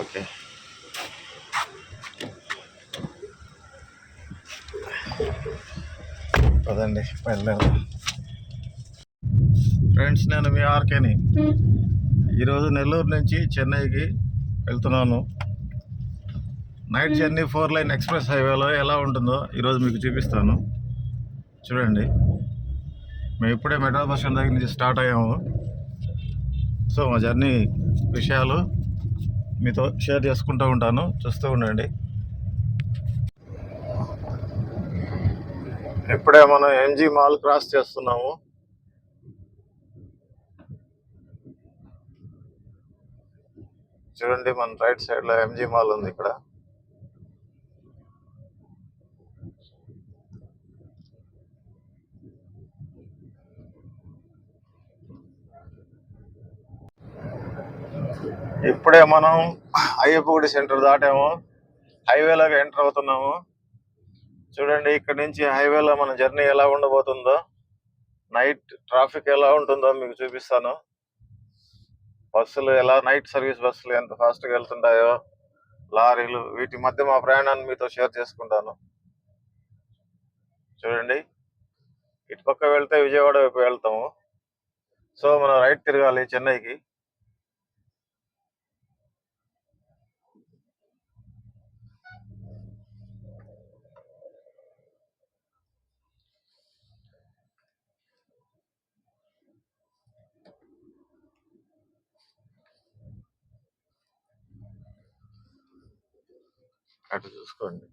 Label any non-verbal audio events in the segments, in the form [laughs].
Okay. పదండి బయలుదేరదాం. Friends నేను మీ ఆర్కేని. ఈరోజు నెల్లూరు నుంచి చెన్నైకి వెళ్తున్నాను. Night journey four lane express హైవేలో ఎలా ఉంటుందో ఈరోజు మీకు చూపిస్తాను. చూడండి. మేము ఇప్పుడే మెట్రో బస్ స్టాండ్ దగ్గర నుంచి స్టార్ట్ అయ్యాము. సో మా జర్నీ విషయాలు మీతో షేర్ చేసుకుంటూ ఉంటాను. చూస్తూ ఉండండి. ఇప్పుడే మనం ఎంజీ మాల్ క్రాస్ చేస్తున్నాము. చూడండి మన రైట్ సైడ్లో ఎంజీ మాల్ ఉంది ఇక్కడ. ఇప్పుడే మనం అయ్యప్పగుడి సెంటర్ దాటాము. హైవేలోకి ఎంటర్ అవుతున్నాము. చూడండి ఇక్కడ నుంచి హైవేలో మన జర్నీ ఎలా ఉండబోతుందో. నైట్ ట్రాఫిక్ ఎలా ఉంటుందో మీకు చూపిస్తాను. బస్సులు ఎలా నైట్ సర్వీస్ బస్సులు ఎంత ఫాస్ట్గా వెళ్తుంటాయో లారీలు వీటి మధ్య మా ప్రయాణాన్ని మీతో షేర్ చేసుకుంటాను. చూడండి ఇటు పక్క వెళ్తే విజయవాడ వైపు వెళ్తాము. సో మనం రైట్ తిరగాలి చెన్నైకి. అటు చూసుకోండి.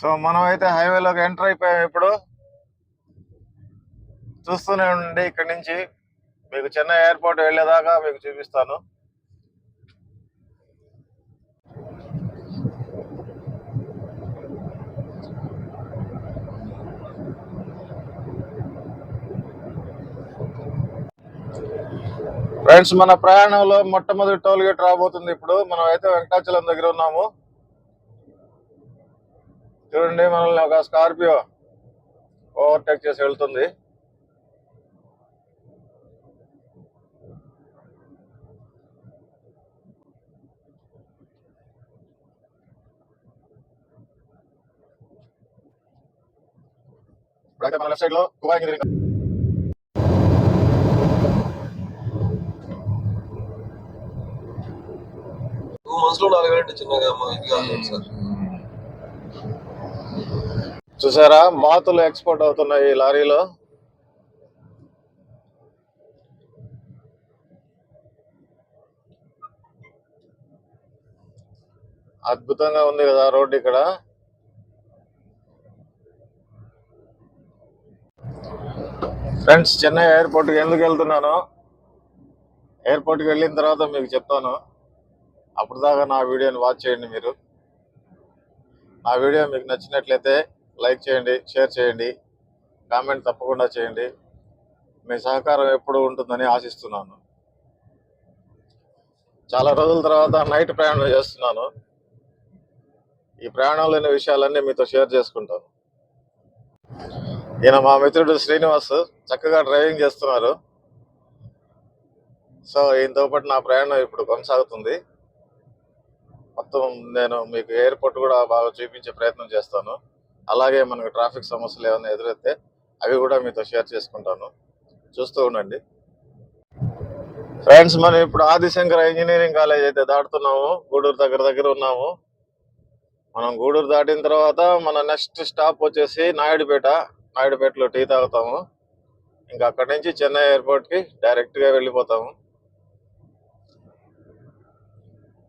సో మనం అయితే హైవేలోకి ఎంటర్ అయిపోయాం ఇప్పుడు. చూస్తూనే ఉండండి ఇక్కడ నుంచి. మీకు చెన్నై ఎయిర్పోర్ట్ వెళ్ళేదాకా మీకు చూపిస్తాను. ఫ్రెండ్స్ మన ప్రయాణంలో మొట్టమొదటి టోల్ గేట్ రాబోతుంది ఇప్పుడు. మనం అయితే వెంకటాచలం దగ్గర ఉన్నాము. చూడండి మనల్ని ఒక స్కార్పియో ఓవర్టేక్ చేసి వెళ్తుంది. ఇప్పుడైతే మన లెఫ్ట్ సైడ్లో కువా ఇంజనీరింగ్ టూ మంత్స్లో నాలుగు వేలు చిన్నగా మా ఇది కాదు సార్. చూసారా? మాతులు ఎక్స్పోర్ట్ అవుతున్నాయి ఈ లారీలో. అద్భుతంగా ఉంది కదా రోడ్డు ఇక్కడ. ఫ్రెండ్స్ చెన్నై ఎయిర్పోర్ట్కి ఎందుకు వెళ్తున్నాను? ఎయిర్పోర్ట్కి వెళ్ళిన తర్వాత మీకు చెప్తాను. అప్పుడు దాకా నా వీడియోని వాచ్ చేయండి మీరు. నా వీడియో మీకు నచ్చినట్లయితే లైక్ చేయండి షేర్ చేయండి కామెంట్ తప్పకుండా చేయండి. మీ సహకారం ఎప్పుడు ఉంటుందని ఆశిస్తున్నాను. చాలా రోజుల తర్వాత నైట్ ప్రయాణం చేస్తున్నాను. ఈ ప్రయాణంలోని విషయాలన్నీ మీతో షేర్ చేసుకుంటాను. ఈయన మా మిత్రుడు శ్రీనివాస్ చక్కగా డ్రైవింగ్ చేస్తున్నారు. సో ఈయనతో పాటు నా ప్రయాణం ఇప్పుడు కొనసాగుతుంది. మొత్తం నేను మీకు ఎయిర్పోర్ట్ కూడా బాగా చూపించే ప్రయత్నం చేస్తాను. అలాగే మనకు ట్రాఫిక్ సమస్యలు ఏమైనా ఎదురైతే అవి కూడా మీతో షేర్ చేసుకుంటాను. చూస్తూ ఉండండి. ఫ్రెండ్స్ మనం ఇప్పుడు ఆదిశంకర ఇంజనీరింగ్ కాలేజ్ అయితే దాటుతున్నాము. గూడూరు దగ్గర దగ్గర ఉన్నాము. మనం గూడూరు దాటిన తర్వాత మన నెక్స్ట్ స్టాప్ వచ్చేసి నాయుడుపేట. నాయుడుపేటలో టీ తాగుతాము. ఇంకా అక్కడి నుంచి చెన్నై ఎయిర్పోర్ట్కి డైరెక్ట్గా వెళ్ళిపోతాము.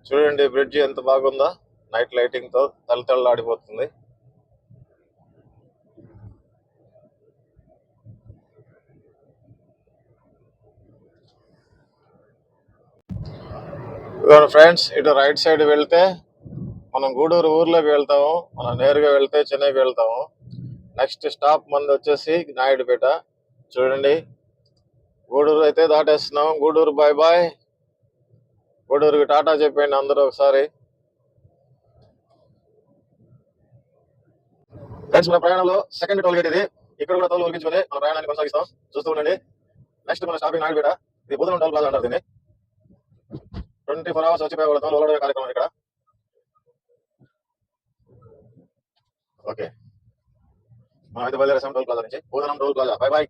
చూడండి బ్రిడ్జ్ ఎంత బాగుందో? నైట్ లైటింగ్తో తలతళ్ళాడిపోతుంది ఫ్రెండ్స్ ఇటు రైట్ సైడ్ వెళ్తే మనం గూడూరు ఊర్లోకి వెళ్తాము మనం నేరుగా వెళ్తే చెన్నైకి వెళ్తాము. నెక్స్ట్ స్టాప్ మంది వచ్చేసి నాయుడుపేట. చూడండి గూడూరు అయితే దాటేస్తున్నాం. గూడూరు బాయ్ బాయ్ గూడూరుకి టాటా చెప్పండి అందరూ ఒకసారి. ఫ్రెండ్స్ మన ప్రయాణంలో సెకండ్ టోల్ గేట్ ఇది. ఇక్కడ కూడా తోలు ఒలికించుకొని మన ప్రయాణాన్ని కొనసాగిస్తాం. చూస్తూ ఉండండి. నెక్స్ట్ మన షాపింగ్ నాయుడుపేట ఇది బుధనం టోల్ ప్లాజా అంటారు దీన్ని. ట్వంటీ ఫోర్ అవర్స్ వచ్చిపోయే వాళ్ళ. తోలు ఒలడమే కార్యక్రమం ఇక్కడ. ఓకే మనం అయితే బయలుదేరేసాం టోల్ ప్లాజా నుంచి. Budanam toll plaza bye bye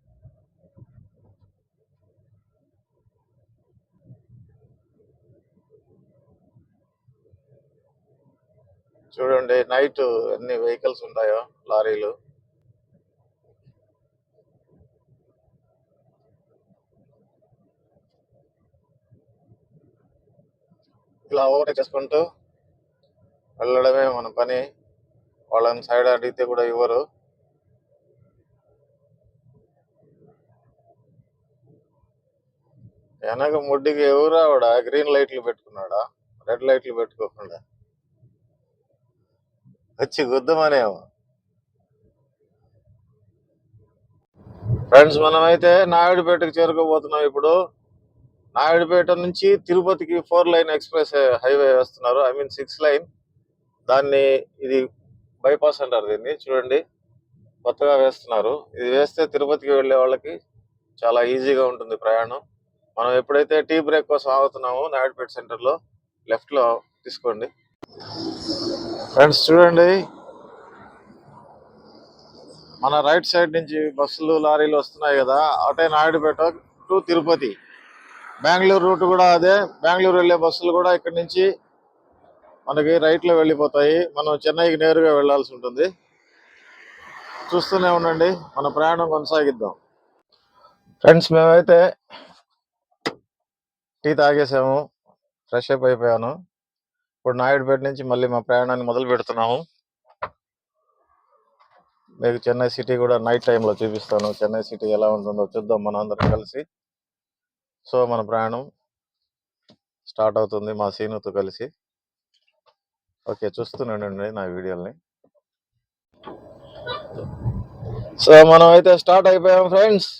చూడండి నైట్ ఎన్ని వెహికల్స్ ఉంటాయో లారీలు. ఇలా ఓవర్టేక్ చేసుకుంటూ వెళ్ళడమే మన పని. వాళ్ళని సైడ్ అడిగితే కూడా ఇవ్వరు. వెనక ముడ్డికి ఎవరు ఆవిడ గ్రీన్ లైట్లు పెట్టుకున్నాడా? రెడ్ లైట్లు పెట్టుకోకుండా. వచ్చి గుద్దమనేమో. ఫ్రెండ్స్ మనమైతే నాయుడుపేటకు చేరుకోబోతున్నాం ఇప్పుడు. నాయుడుపేట నుంచి తిరుపతికి ఫోర్ లైన్ ఎక్స్ప్రెస్ హైవే వేస్తున్నారు. ఐ మీన్ సిక్స్ లైన్ దాన్ని ఇది బైపాస్ అంటారు దీన్ని చూడండి. కొత్తగా వేస్తున్నారు. ఇది వేస్తే తిరుపతికి వెళ్ళే వాళ్ళకి చాలా ఈజీగా ఉంటుంది ప్రయాణం. మనం ఎప్పుడైతే టీ బ్రేక్ కోసం ఆగుతున్నామో నాయుడుపేట సెంటర్లో లెఫ్ట్లో తీసుకోండి. ఫ్రెండ్స్ చూడండి. మన రైట్ సైడ్ నుంచి బస్సులు లారీలు వస్తున్నాయి కదా అటే నాయుడుపేట టు తిరుపతి. బెంగళూరు రూట్ కూడా అదే. బెంగళూరు వెళ్ళే బస్సులు కూడా ఇక్కడ నుంచి మనకి రైట్లో వెళ్ళిపోతాయి. మనం చెన్నైకి నేరుగా వెళ్ళాల్సి ఉంటుంది. చూస్తూనే ఉండండి. మన ప్రయాణం కొనసాగిద్దాం. ఫ్రెండ్స్ మేమైతే టీ తాగేసాము. ఫ్రెష్ అప్ అయిపోయాను. ఇప్పుడు నాయుడుపేట నుంచి మళ్ళీ మా ప్రయాణాన్ని మొదలు పెడుతున్నాము. మీకు చెన్నై సిటీ కూడా నైట్ టైంలో చూపిస్తాను. చెన్నై సిటీ ఎలా ఉంటుందో చూద్దాం మన అందరం కలిసి. సో మన ప్రయాణం స్టార్ట్ అవుతుంది మా సీనుతో కలిసి. ఓకే చూస్తున్నానండి నా వీడియోని సో మనం అయితే స్టార్ట్ అయిపోయాం ఫ్రెండ్స్.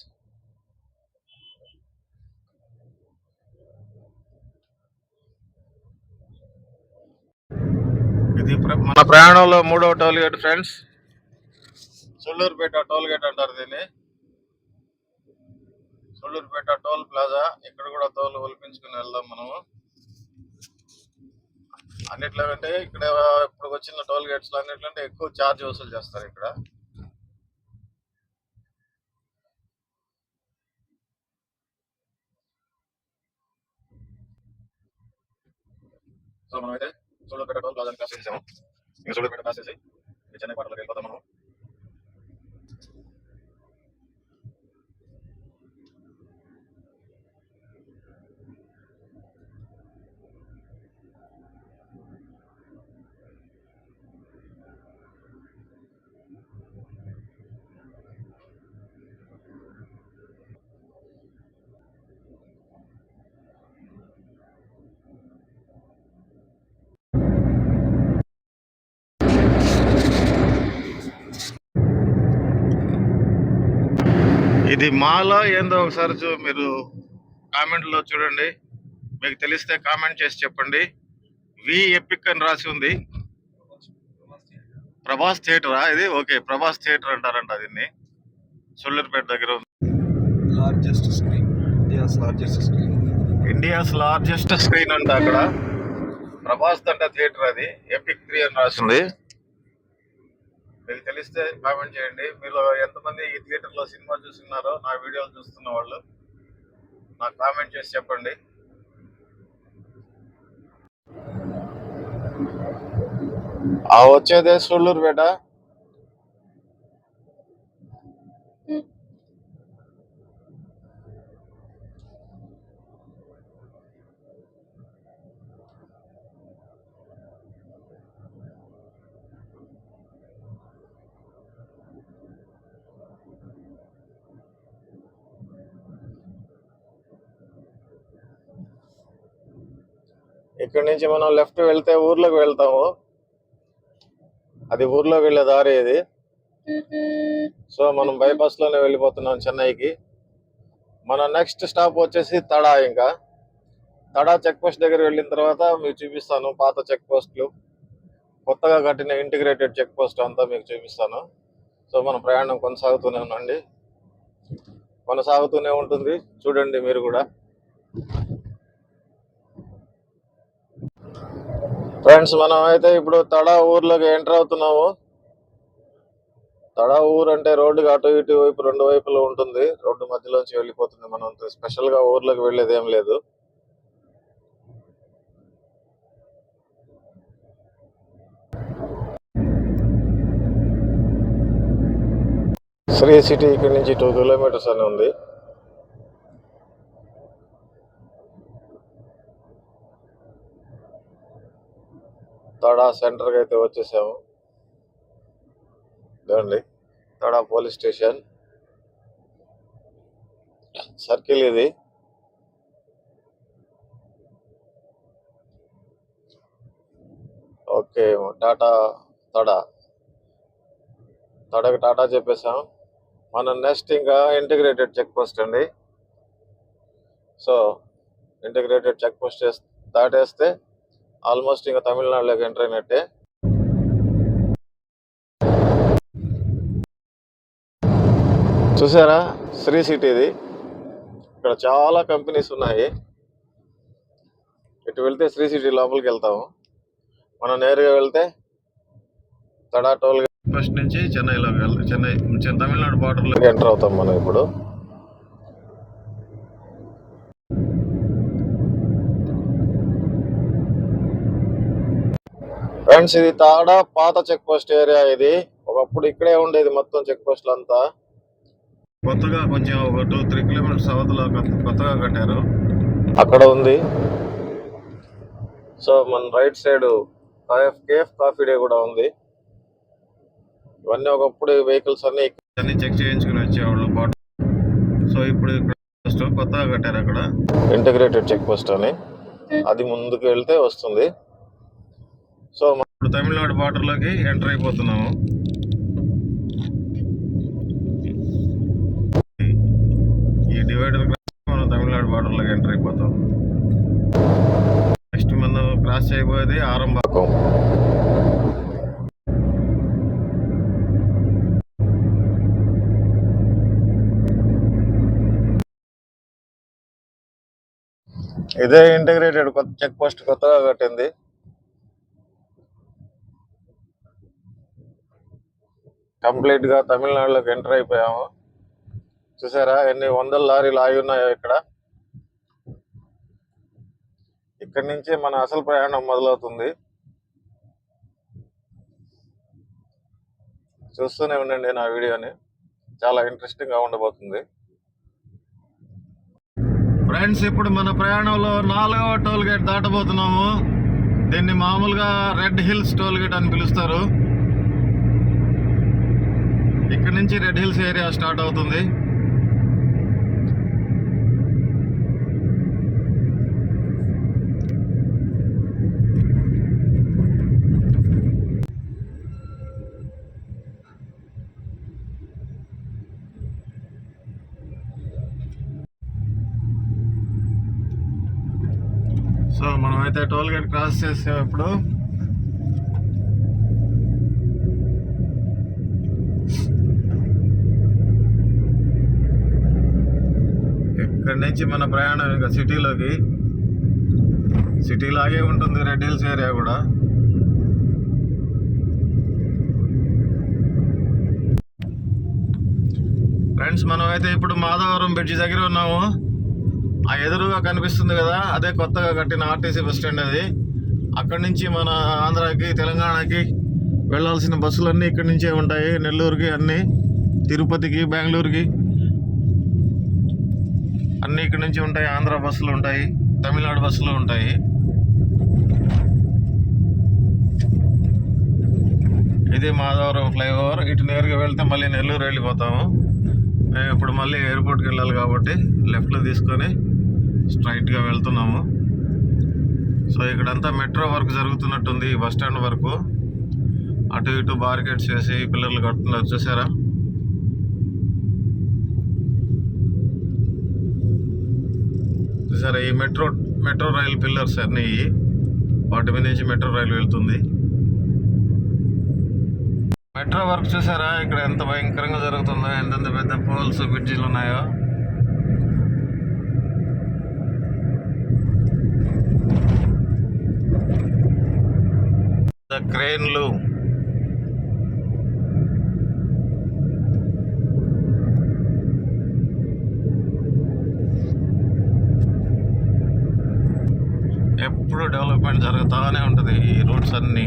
ఇది మన ప్రయాణంలో మూడవ toll gate friends. Sullurpeta toll gate అంటారు దీన్ని. Sullurpeta toll plaza. ఇక్కడ కూడా టోల్ ఒలిపించుకుని వెళ్దాం మనము. అన్నిట్లో కంటే ఇక్కడ ఇప్పుడు వచ్చిన టోల్ గేట్స్లో అన్నిట్లో ఎక్కువ ఛార్జ్ వసూలు చేస్తారు ఇక్కడ. సో మనం అయితే సూళ్ళూరుపేట టోల్ ప్లాజాని క్రాస్ చేసాము ఇంకా సూళ్ళూరుపేట క్రాస్ చేసి చెన్నై పాటలకు వెళ్ళిపోతాం మనం. ఇది మాలో ఏందో ఒకసారి చూ మీరు కామెంట్లో చూడండి. మీకు తెలిస్తే కామెంట్ చేసి చెప్పండి. వి ఎపిక్ అని రాసి ఉంది. ప్రభాస్ థియేటరా ఇది? ఓకే ప్రభాస్ థియేటర్ అంటారంట దీన్ని. సొల్లూరుపేట దగ్గర ఉంది. Largest screen India's largest screen India's largest screen అంట అక్కడ. ప్రభాస్ దండ థియేటర్ అది. ఎపిక్ త్రీ అని రాసింది మీకు తెలిస్తే కామెంట్ చేయండి. మీరు ఎంతమంది ఈ థియేటర్లో సినిమా చూస్తున్నారో నా వీడియోలు చూస్తున్న వాళ్ళు నాకు కామెంట్ చేసి చెప్పండి. ఆ వచ్చేదే బేట. ఇక్కడ నుంచి మనం లెఫ్ట్ వెళ్తే ఊర్లోకి వెళ్తాము. అది ఊర్లోకి వెళ్ళే దారి ఇది. సో మనం బైపాస్లోనే వెళ్ళిపోతున్నాం చెన్నైకి. మన నెక్స్ట్ స్టాప్ వచ్చేసి తడా ఇంకా. తడా చెక్ పోస్ట్ దగ్గర వెళ్ళిన తర్వాత మీకు చూపిస్తాను పాత చెక్ పోస్ట్లు కొత్తగా కట్టిన ఇంటిగ్రేటెడ్ చెక్ పోస్ట్ అంతా మీకు చూపిస్తాను. సో మన ప్రయాణం కొనసాగుతూనే ఉండండి. కొనసాగుతూనే ఉంటుంది. చూడండి మీరు కూడా. ఫ్రెండ్స్ మనం అయితే ఇప్పుడు తడా ఊర్లోకి ఎంటర్ అవుతున్నాము. తడా ఊరు అంటే రోడ్డుకి అటు ఇటు వైపు రెండు వైపులు ఉంటుంది. రోడ్డు మధ్యలోంచి వెళ్ళిపోతుంది మనం. స్పెషల్గా ఊర్లోకి వెళ్ళేది ఏం లేదు. శ్రీ సిటీ ఇక్కడి నుంచి టూ కిలోమీటర్స్ అని ఉంది. తడా సెంటర్కి అయితే వచ్చేసాము. చూడండి తడా పోలీస్ స్టేషన్. సర్కిల్ ఇది. Okay tata Tada. తడకు టాటా చెప్పేసాం మనం నెక్స్ట్ ఇంకా ఇంటిగ్రేటెడ్ చెక్ పోస్ట్ అండి. సో ఇంటిగ్రేటెడ్ చెక్ పోస్ట్ దాటేస్తే ఆల్మోస్ట్ ఇంకా తమిళనాడులోకి ఎంటర్ అయినట్టే. చూసారా? శ్రీ సిటీ ఇది. ఇక్కడ చాలా కంపెనీస్ ఉన్నాయి. ఇటు వెళ్తే శ్రీ సిటీ లోపలికి వెళ్తాము. మనం నేరుగా వెళ్తే తడా టోల్ ఫస్ట్ నుంచి చెన్నైలోకి వెళ్తాం చెన్నై తమిళనాడు బార్డర్లోకి ఎంటర్ అవుతాం మనం ఇప్పుడు. ఫ్రెండ్స్ ఇది తాడా పాత చెక్ పోస్ట్ ఏరియా ఇది. ఒకప్పుడు ఇక్కడే ఉండేది మొత్తం చెక్ పోస్టులు అంతా. కొత్తగా కొంచెం ఒక టూ త్రీ కిలోమీటర్స్ అవతల కొత్త- కొత్తగా కట్టారు. అక్కడ ఉంది. సో మన right side Cafe Coffee Day కూడా ఉంది. ఇవన్నీ ఒకప్పుడు వెహికల్స్ అన్ని అన్ని చెక్ చేయించుకుని వచ్చేవాళ్ళు బాట్ సో ఇప్పుడు కొత్తగా కట్టారు అక్కడ. ఇంటిగ్రేటెడ్ చెక్ పోస్ట్ అని. అది ముందుకు వెళ్తే వస్తుంది. సో మనం తమిళనాడు border లోకి ఎంటర్ అయిపోతున్నాము. ఈ డివైడర్ మనం తమిళనాడు border లోకి ఎంటర్ అయిపోతాం. నెక్స్ట్ మనం క్రాస్ చేయబోయేది ఆరంభాకం ఇదే ఇంటిగ్రేటెడ్ కొత్త చెక్ పోస్ట్ కొత్తగా కట్టింది. కంప్లీట్గా తమిళనాడులోకి ఎంటర్ అయిపోయాము. చూసారా ఎన్ని వందల లారీలు ఆగి ఉన్నాయో ఇక్కడ. ఇక్కడి నుంచి మన అసలు ప్రయాణం మొదలవుతుంది. చూస్తూనే ఉండండి నా వీడియోని. చాలా ఇంట్రెస్టింగ్గా ఉండబోతుంది. ఫ్రెండ్స్ ఇప్పుడు మన ప్రయాణంలో నాలుగవ టోల్ గేట్ దాటబోతున్నాము. దీన్ని మామూలుగా రెడ్ హిల్స్ టోల్ గేట్ అని పిలుస్తారు. ఇక్కడ నుంచి రెడ్ హిల్స్ ఏరియా స్టార్ట్ అవుతుంది. సో మనం అయితే టోల్ గేట్ క్రాస్ చేసేటప్పుడు ఇప్పుడు నుంచి మన ప్రయాణం ఇంకా సిటీలోకి. సిటీ లాగే ఉంటుంది రెడ్ హిల్స్ ఏరియా కూడా. ఫ్రెండ్స్ మనం అయితే ఇప్పుడు మాధవరం బ్రిడ్జ్ దగ్గర ఉన్నాము. ఆ ఎదురుగా కనిపిస్తుంది కదా అదే కొత్తగా కట్టిన ఆర్టీసీ బస్ స్టాండ్ అది. అక్కడి నుంచి మన ఆంధ్రాకి తెలంగాణకి వెళ్ళాల్సిన బస్సులన్నీ ఇక్కడి నుంచే ఉంటాయి. నెల్లూరుకి అన్నీ తిరుపతికి బెంగళూరుకి. అన్నీ ఇక్కడి నుంచి ఉంటాయి ఆంధ్ర బస్సులు ఉంటాయి తమిళనాడు బస్సులు ఉంటాయి. ఇది మాధవరం ఫ్లైఓవర్. ఇటు నేరుగా వెళ్తే మళ్ళీ నెల్లూరు వెళ్ళిపోతాము. మేము ఇప్పుడు మళ్ళీ ఎయిర్పోర్ట్కి వెళ్ళాలి కాబట్టి లెఫ్ట్లో తీసుకొని స్ట్రైట్గా వెళ్తున్నాము. సో ఇక్కడంతా మెట్రో వర్క్ జరుగుతున్నట్టుంది ఈ బస్ స్టాండ్ వరకు. అటు ఇటు బార్కెట్స్ వేసి పిల్లలు కడుతున్నారు చూసారా? సార్ ఈ మెట్రో మెట్రో రైల్ పిల్లర్స్ అన్నీ వాటి మీద నుంచి మెట్రో రైలు వెళ్తుంది. మెట్రో వర్క్ చూసారా? ఇక్కడ ఎంత భయంకరంగా జరుగుతుందో ఎంతెంత పెద్ద పోల్స్ బ్రిడ్జీలు ఉన్నాయో. ద క్రేన్లు. ఎప్పుడు డెవలప్మెంట్ జరుగుతూనే ఉంటుంది ఈ రూట్స్ అన్నీ.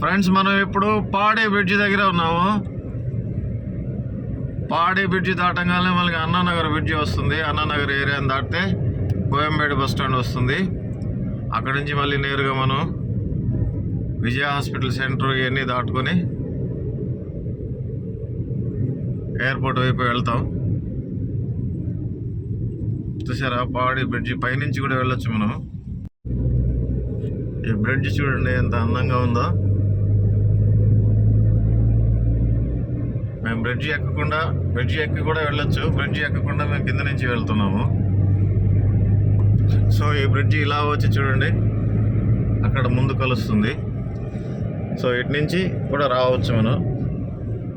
ఫ్రెండ్స్ మనం ఇప్పుడు పాడే బ్రిడ్జ్ దగ్గర ఉన్నాము. పాడే బ్రిడ్జ్ దాటంగానే మనకి అన్నానగర్ బ్రిడ్జ్ వస్తుంది. అన్నానగర్ ఏరియాని దాటితే కోయంబేడు బస్ స్టాండ్ వస్తుంది. అక్కడి నుంచి మళ్ళీ నేరుగా మనం విజయ హాస్పిటల్ సెంటర్ ఇవన్నీ దాటుకొని ఎయిర్పోర్ట్ వైపు వెళ్తాం. చూసారా? పాడి బ్రిడ్జి పైనుంచి కూడా వెళ్ళొచ్చు మనం. ఈ బ్రిడ్జ్ చూడండి ఎంత అందంగా ఉందో. మేము బ్రిడ్జ్ ఎక్కకుండా బ్రిడ్జ్ ఎక్కి కూడా వెళ్ళొచ్చు. బ్రిడ్జ్ ఎక్కకుండా మేము కింద నుంచి వెళ్తున్నాము. సో ఈ బ్రిడ్జ్ ఇలా వచ్చి చూడండి. అక్కడ ముందు కలుస్తుంది. సో ఇటు నుంచి కూడా రావచ్చు మనం.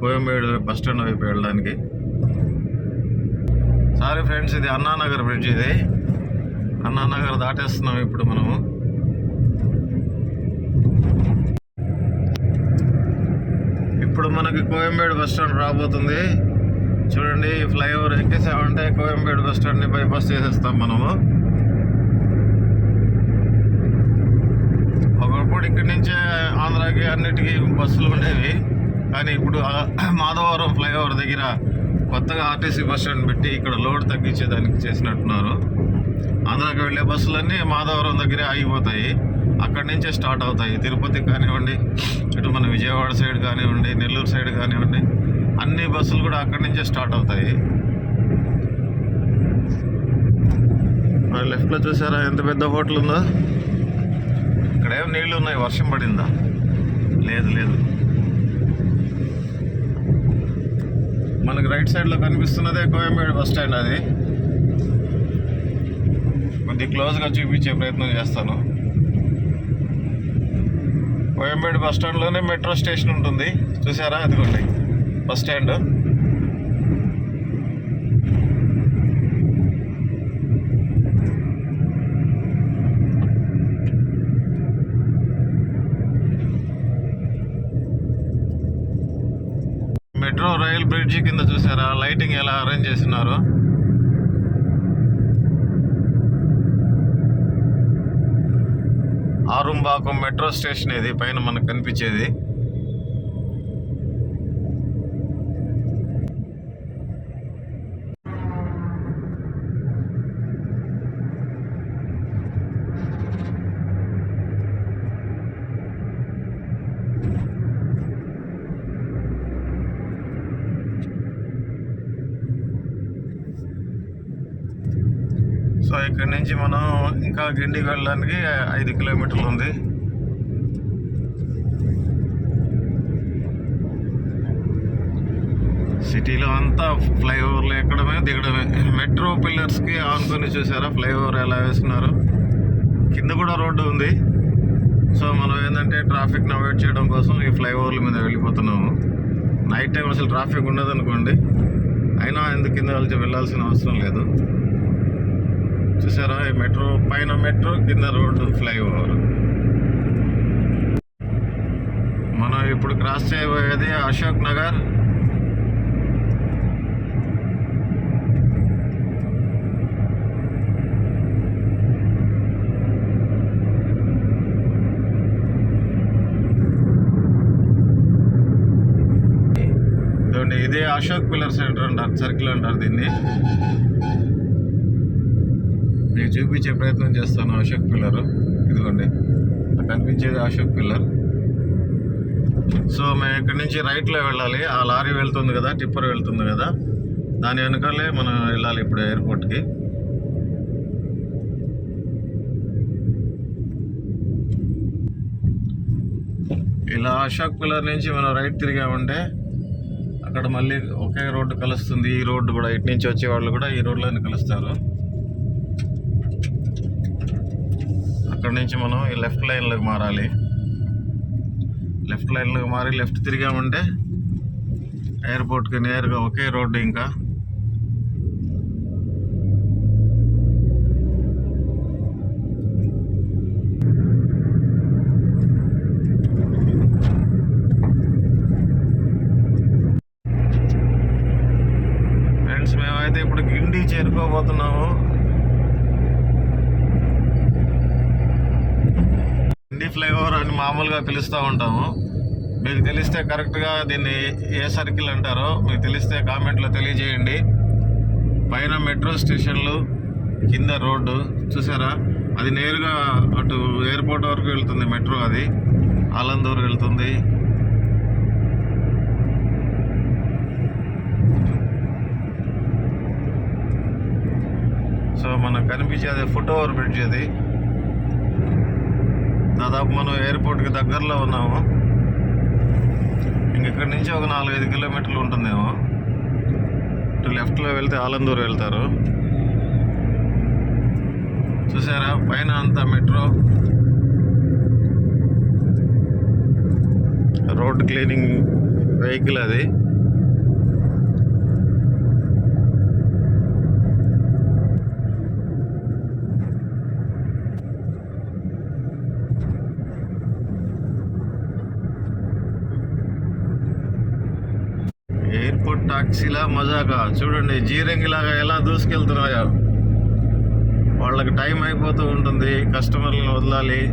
కోయంబేడు బస్ స్టాండ్ వైపు వెళ్ళడానికి. సారీ ఫ్రెండ్స్ ఇది అన్నానగర్ బ్రిడ్జ్ ఇది. అన్నానగర్ దాటేస్తున్నాం ఇప్పుడు మనము. ఇప్పుడు మనకి కోయంబేడు బస్ స్టాండ్ రాబోతుంది. చూడండి ఫ్లైఓవర్ ఎక్కేసామంటే కోయంబేడు బస్ స్టాండ్ని బైపాస్ చేసేస్తాం మనము. ఒకప్పుడు ఇక్కడి నుంచే ఆంధ్రాకి అన్నిటికీ బస్సులు ఉండేవి. కానీ ఇప్పుడు [clears throat] మాధవరం ఫ్లైఓవర్ దగ్గర కొత్తగా ఆర్టీసీ బస్ స్టాండ్ పెట్టి ఇక్కడ లోడ్ తగ్గించేదానికి చేసినట్టున్నారు. ఆంధ్రాకి వెళ్ళే బస్సులన్నీ మాధవరం దగ్గరే ఆగిపోతాయి. అక్కడి నుంచే స్టార్ట్ అవుతాయి. తిరుపతి కానివ్వండి ఇటు మన విజయవాడ సైడ్ కానివ్వండి నెల్లూరు సైడ్ కానివ్వండి అన్ని బస్సులు కూడా అక్కడి నుంచే స్టార్ట్ అవుతాయి. మరి లెఫ్ట్లో చూసారా? ఎంత పెద్ద హోటల్ ఉందో? ఇక్కడ నీళ్ళు ఉన్నాయి? వర్షం పడిందా? లేదు లేదు. మనకి రైట్ సైడ్లో కనిపిస్తున్నదే కోయంబేడు బస్ స్టాండ్ అది. కొద్ది క్లోజ్గా చూపించే ప్రయత్నం చేస్తాను. కోయంబేడు బస్ స్టాండ్లోనే మెట్రో స్టేషన్ ఉంటుంది. చూసారా అదిగోండి. Bus stand metro rail bridge కింద చూసారా? లైటింగ్ ఎలా అరేంజ్ చేస్తున్నారు? ఆరుంబాకం మెట్రో స్టేషన్ ఇది పైన మనకు కనిపించేది సో ఇక్కడ నుంచి మనం ఇంకా గిండికి వెళ్ళడానికి ఐదు కిలోమీటర్లు ఉంది. సిటీలో అంతా ఫ్లైఓవర్లు ఎక్కడమే దిగడమే. మెట్రో పిల్లర్స్కి ఆనుకొని చూసారా? ఫ్లైఓవర్ ఎలా వేస్తున్నారు కింద కూడా రోడ్డు ఉంది. సో మనం ఏంటంటే ట్రాఫిక్ని అవాయిడ్ చేయడం కోసం ఈ ఫ్లైఓవర్ల మీద వెళ్ళిపోతున్నాము. నైట్ టైం అసలు ట్రాఫిక్ ఉండదు అనుకోండి అయినా ఎందుకు కింద వెళ్ళి వెళ్ళాల్సిన అవసరం లేదు. చూసారా? ఈ మెట్రో పైన మెట్రో కింద రోడ్డు ఫ్లైఓవర్. మనం ఇప్పుడు క్రాస్ చేయబోయేది అశోక్ నగర్. ఇదే అశోక్ పిల్లర్ సెంటర్ అంటారు సర్కిల్ అంటారు దీన్ని. మీకు చూపించే ప్రయత్నం చేస్తాను అశోక్ పిల్లర్. ఇదిగోండి. కనిపించేది అశోక్ పిల్లర్. సో మేము ఇక్కడ నుంచి రైట్లో వెళ్ళాలి. ఆ లారీ వెళ్తుంది కదా టిప్పర్ వెళ్తుంది కదా. దాని వెనకాలే మనం వెళ్ళాలి ఇప్పుడు ఎయిర్పోర్ట్కి. ఇలా అశోక్ పిల్లర్ నుంచి మనం రైట్ తిరిగామంటే అక్కడ మళ్ళీ ఒకే రోడ్డు కలుస్తుంది. ఈ రోడ్డు కూడా ఇటు నుంచి వచ్చే వాళ్ళు కూడా ఈ రోడ్లోనే కలుస్తారు. అక్కడ నుంచి మనం ఈ లెఫ్ట్ లైన్లోకి మారాలి. లెఫ్ట్ లైన్లోకి మారి లెఫ్ట్ తిరిగామంటే ఎయిర్పోర్ట్కి నేరుగా ఒకే రోడ్డు ఇంకా. ఫ్రెండ్స్ మేమైతే ఇప్పుడు గిండి చేరుకోబోతున్నాము గిండి ఫ్లైఓవర్ అని మామూలుగా పిలుస్తూ ఉంటాము. మీకు తెలిస్తే కరెక్ట్గా దీన్ని ఏ సర్కిల్ అంటారో మీకు తెలిస్తే కామెంట్లో తెలియజేయండి. పైన మెట్రో స్టేషన్లు కింద రోడ్డు చూసారా? అది నేరుగా అటు ఎయిర్పోర్ట్ వరకు వెళ్తుంది మెట్రో అది. ఆలందూర్ వెళ్తుంది. సో మనకు కనిపించేది ఫుట్ ఓవర్ బ్రిడ్జ్ అది. దాదాపు మనం ఎయిర్పోర్ట్కి దగ్గరలో ఉన్నాము. ఇంక ఇక్కడి నుంచి ఒక నాలుగైదు కిలోమీటర్లు ఉంటుందేమో. ఇటు లెఫ్ట్లో వెళ్తే ఆలందూరు వెళ్తారు. చూసారా? పైన అంతా మెట్రో రోడ్ క్లీనింగ్ వెహికల్ అది ఎయిర్పోర్ట్ మజాకా మజాగా చూడండి జీరంగిలాగా ఎలా దూసుకెళ్తున్నాయో వాళ్ళకి టైం అయిపోతూ ఉంటుంది కస్టమర్లను వదలాలి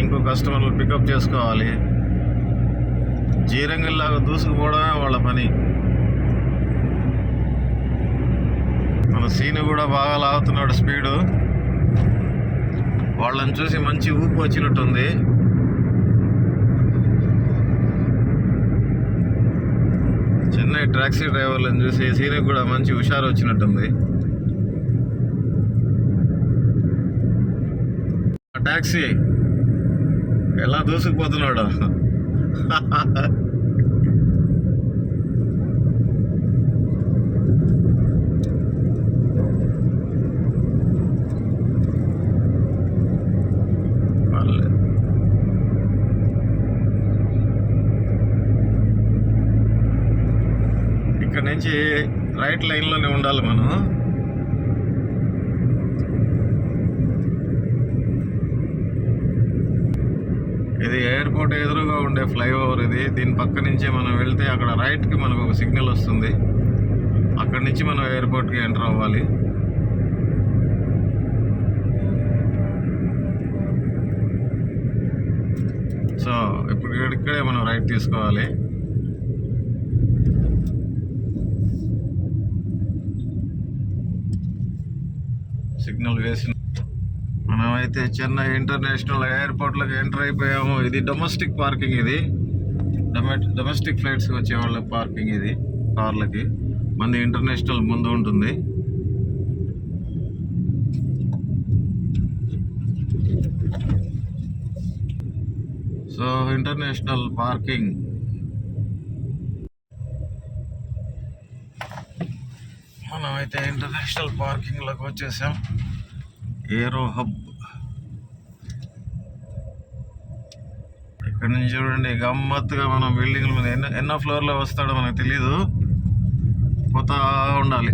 ఇంకో కస్టమర్లు పికప్ చేసుకోవాలి. జీరంగిల్లాగా దూసుకుపోవడమే వాళ్ళ పని. మన సీను కూడా బాగా లాగుతున్నాడు స్పీడు. వాళ్ళని చూసి మంచి ఊపు వచ్చినట్టుంది. చెన్నై టాక్సీ డ్రైవర్లను చూసి సీనుకి కూడా మంచి హుషారు వచ్చినట్టుంది. టాక్సీ ఎలా దూసుకుపోతున్నాడు [laughs] పర్లేదు ఇక్కడ నుంచి రైట్ లైన్లోనే ఉండాలి మనం. ఇది ఎయిర్పోర్ట్ ఎదురుగా ఉండే ఫ్లైఓవర్ ఇది. దీని పక్క నుంచే మనం వెళ్తే అక్కడ రైట్కి మనకు ఒక సిగ్నల్ వస్తుంది. అక్కడి నుంచి మనం ఎయిర్పోర్ట్కి ఎంటర్ అవ్వాలి. సో ఇప్పుడు ఇక్కడే మనం రైట్ తీసుకోవాలి. సిగ్నల్ వేసిన మనమైతే చెన్నై ఇంటర్నేషనల్ ఎయిర్పోర్ట్లోకి ఎంటర్ అయిపోయాము. ఇది డొమెస్టిక్ పార్కింగ్ ఇది. డొమెస్టిక్ ఫ్లైట్స్కి వచ్చే వాళ్ళ పార్కింగ్ ఇది కార్లకి. మంది ఇంటర్నేషనల్ ముందు ఉంటుంది. So international parking. మనమైతే ఇంటర్నేషనల్ పార్కింగ్లోకి వచ్చేసాం. ఏరో హబ్ ఇక్కడ నుంచి చూడండి గమ్మత్తుగా మనం బిల్డింగ్ మీద ఎన్నో ఎన్నో ఫ్లోర్లో వస్తాడో మనకు తెలీదు. పోతా ఉండాలి.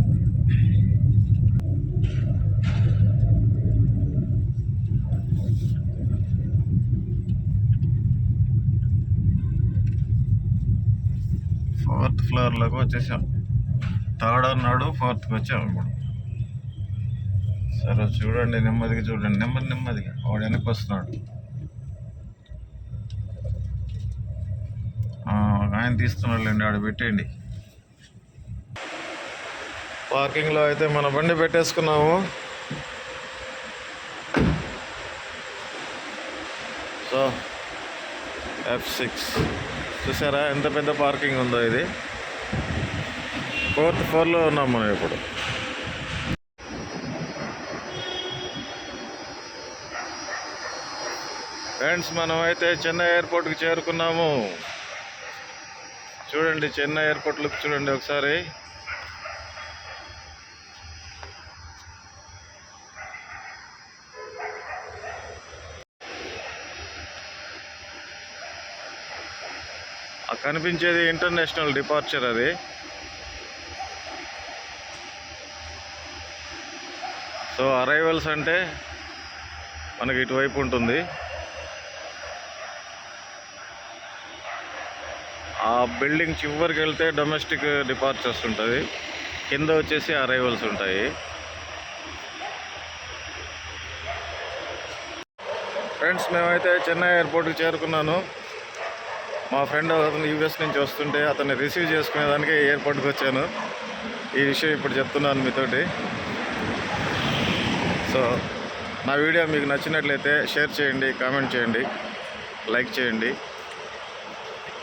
ఫోర్త్ ఫ్లోర్లోకి వచ్చేసాం. థర్డ్ అన్నాడు ఫోర్త్కి వచ్చాం ఇప్పుడు. సరే చూడండి నెమ్మదిగా చూడండి నెమ్మది నెమ్మదిగా. వాడు వెనక్కి వస్తున్నాడు. ఒక ఆయన తీస్తున్నాడులేండి ఆడ పెట్టేయండి. పార్కింగ్లో అయితే మన బండి పెట్టేసుకున్నాము. సో ఎఫ్ సిక్స్ చూసారా ఎంత పెద్ద పార్కింగ్ ఉందో ఇది. ఫోర్త్ ఫ్లోర్లో ఉన్నాం మనం ఇప్పుడు. ఫ్రెండ్స్ మనం అయితే చెన్నై ఎయిర్పోర్ట్కి చేరుకున్నాము. చూడండి చెన్నై ఎయిర్పోర్ట్ లుక్ చూడండి ఒకసారి. కనిపించేది ఇంటర్నేషనల్ డిపార్చర్ అది. సో అరైవల్స్ అంటే మనకి ఇటువైపు ఉంటుంది. ఆ బిల్డింగ్ చివరికి వెళ్తే డొమెస్టిక్ డిపార్చర్స్ ఉంటుంది. కింద వచ్చేసి అరైవల్స్ ఉంటాయి. ఫ్రెండ్స్ మేమైతే చెన్నై ఎయిర్పోర్ట్కి చేరుకున్నాను. మా ఫ్రెండ్ అతను యూఎస్ నుంచి వస్తుంటే అతన్ని రిసీవ్ చేసుకునేదానికి ఎయిర్పోర్ట్కి వచ్చాను. ఈ విషయం ఇప్పుడు చెప్తున్నాను మీతోటి. సో నా వీడియో మీకు నచ్చినట్లయితే షేర్ చేయండి కామెంట్ చేయండి లైక్ చేయండి.